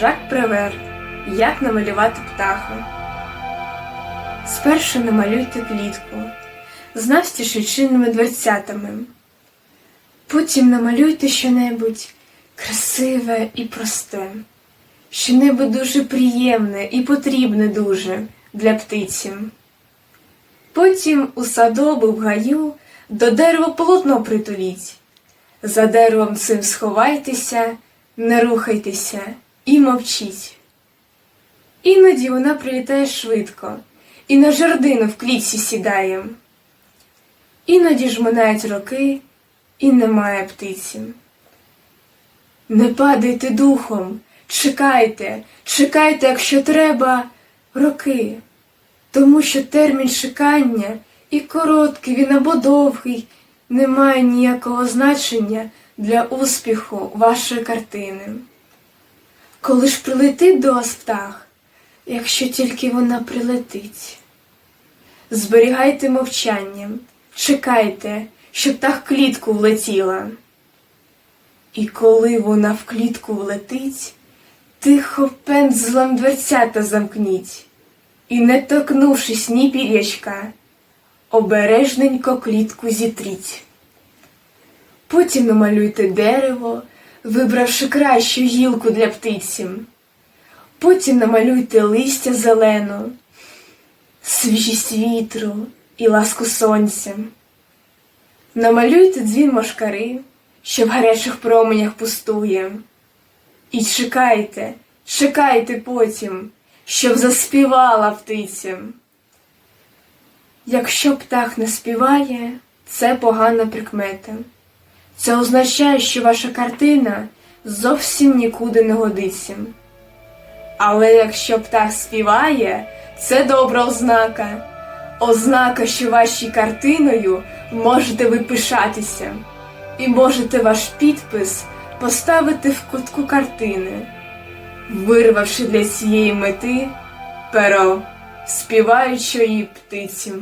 Жак Превер. Як намалювати птаха. Спершу намалюйте клітку з навстіж чинними дверцятами. Потім намалюйте щонебудь красиве і просте, щонебудь дуже приємне і потрібне дуже для птиці. Потім у садобу в гаю до дерева полотно притуліть. За деревом цим сховайтеся, не рухайтеся і мовчіть. Іноді вона прилітає швидко і на жердину в клітці сідає. Іноді ж минають роки, і немає птиці. Не падайте духом, чекайте, чекайте, якщо треба, роки, тому що термін чекання і короткий він або довгий не має ніякого значення для успіху вашої картини. Коли ж прилетить до вас птах, якщо тільки вона прилетить, зберігайте мовчання, чекайте, щоб птах в клітку влетіла. І коли вона в клітку влетить, тихо пензлем дверцята замкніть, і, не торкнувшись ні пірячка, обережненько клітку зітріть. Потім намалюйте дерево, вибравши кращу гілку для птиці. Потім намалюйте листя зелену, свіжість вітру і ласку сонця. Намалюйте дзвін мошкари, що в гарячих променях пустує. І чекайте, чекайте потім, щоб заспівала птиця. Якщо птах не співає, це погана прикмета. Це означає, що ваша картина зовсім нікуди не годиться. Але якщо птах співає, це добра ознака. Ознака, що вашою картиною можете ви пишатися, і можете ваш підпис поставити в кутку картини, вирвавши для цієї мети перо співаючої птиці.